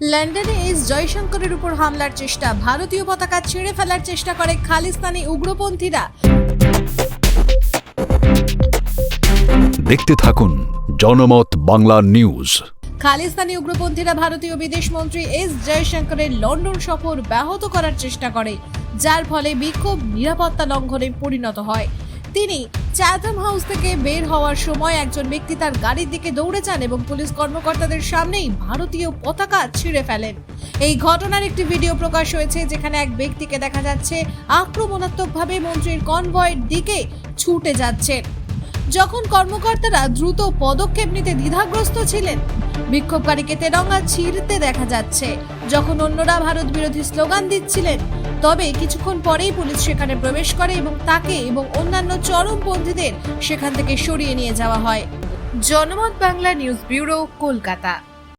লন্ডনে এস জয়শঙ্করের উপর হামলার চেষ্টা। ভারতীয় পতাকা ছিঁড়ে ফেলার চেষ্টা করে খালিস্তানি উগ্রপন্থীরা। দেখতে থাকুন জনমত বাংলা নিউজ। খালিস্তানি উগ্রপন্থীরা ভারতীয় বিদেশ মন্ত্রী এস জয়শঙ্করের লন্ডন সফর ব্যাহত করার চেষ্টা করে যার ফলে বিক্ষোভ নিরাপত্তা লঙ্ঘনে পরিণত হয়। তিনি চ্যাথম হাউস থেকে বের হওয়ার সময় একজন ব্যক্তি তার গাড়ির দিকে দৌড়ে যান এবং পুলিশ কর্মকর্তাদের সামনেই ভারতীয় পতাকা ছিঁড়ে ফেলেন। এই ঘটনার একটি ভিডিও প্রকাশ হয়েছে যেখানে এক ব্যক্তিকে দেখা যাচ্ছে আক্রমণাত্মকভাবে মন্ত্রীর কনভয়ের দিকে ছুটে যাচ্ছেন যখন কর্মকর্তারা দ্রুত পদক্ষেপ নিতে দ্বিধাগ্রস্ত ছিলেন, বিক্ষোভকারীকে তেরঙ্গা ছিঁড়তে দেখা যাচ্ছে। যখন অন্যরা ভারত বিরোধী স্লোগান দিচ্ছিলেন, তবে কিছুক্ষণ পরেই পুলিশ সেখানে প্রবেশ করে এবং তাকে এবং অন্যান্য চরমপন্থীদের সেখান থেকে সরিয়ে নিয়ে যাওয়া হয়। জনমত বাংলা নিউজ ব্যুরো, কলকাতা।